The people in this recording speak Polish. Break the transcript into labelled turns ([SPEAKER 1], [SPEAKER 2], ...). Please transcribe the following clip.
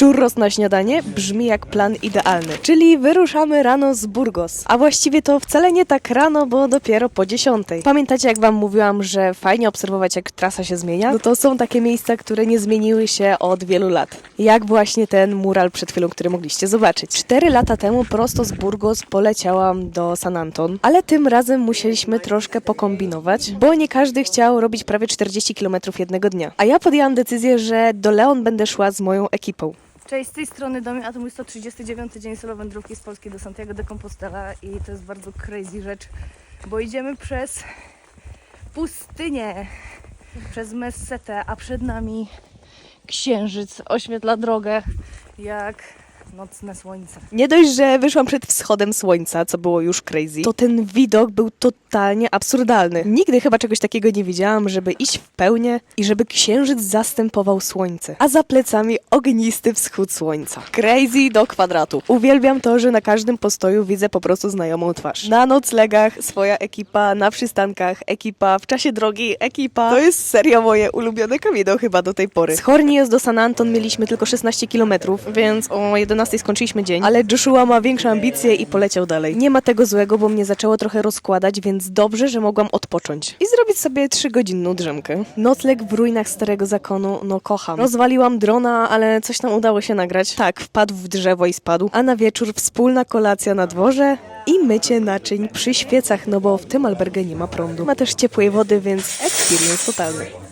[SPEAKER 1] Churros na śniadanie brzmi jak plan idealny, czyli wyruszamy rano z Burgos. A właściwie to wcale nie tak rano, bo dopiero po 10. Pamiętacie jak wam mówiłam, że fajnie obserwować jak trasa się zmienia? No to są takie miejsca, które nie zmieniły się od wielu lat. Jak właśnie ten mural przed chwilą, który mogliście zobaczyć. Cztery lata temu prosto z Burgos poleciałam do San Anton, ale tym razem musieliśmy troszkę pokombinować, bo nie każdy chciał robić prawie 40 km jednego dnia. A ja podjęłam decyzję, że do Leon będę szła z moją ekipą.
[SPEAKER 2] Cześć, z tej strony Domi, a to mój 139 dzień solo wędrówki z Polski do Santiago de Compostela i to jest bardzo crazy rzecz, bo idziemy przez pustynię, przez Messetę, a przed nami księżyc oświetla drogę jak nocne słońce.
[SPEAKER 1] Nie dość, że wyszłam przed wschodem słońca, co było już crazy, to ten widok był totalnie absurdalny. Nigdy chyba czegoś takiego nie widziałam, żeby iść w pełnię i żeby księżyc zastępował słońce, a za plecami ognisty wschód słońca. Crazy do kwadratu. Uwielbiam to, że na każdym postoju widzę po prostu znajomą twarz. Na noclegach swoja ekipa, na przystankach ekipa, w czasie drogi ekipa. To jest serio moje ulubione kamieno chyba do tej pory. Z Hornies do San Anton mieliśmy tylko 16 km, więc o 11 skończyliśmy dzień, ale Joshua ma większe ambicje i poleciał dalej. Nie ma tego złego, bo mnie zaczęło trochę rozkładać, więc dobrze, że mogłam odpocząć i zrobić sobie 3-godzinną drzemkę. Nocleg w ruinach Starego Zakonu, no kocham. Rozwaliłam drona, ale coś nam udało się nagrać. Tak, wpadł w drzewo i spadł. A na wieczór wspólna kolacja na dworze i mycie naczyń przy świecach, no bo w tym albergę nie ma prądu. Ma też ciepłej wody, więc experience totalny.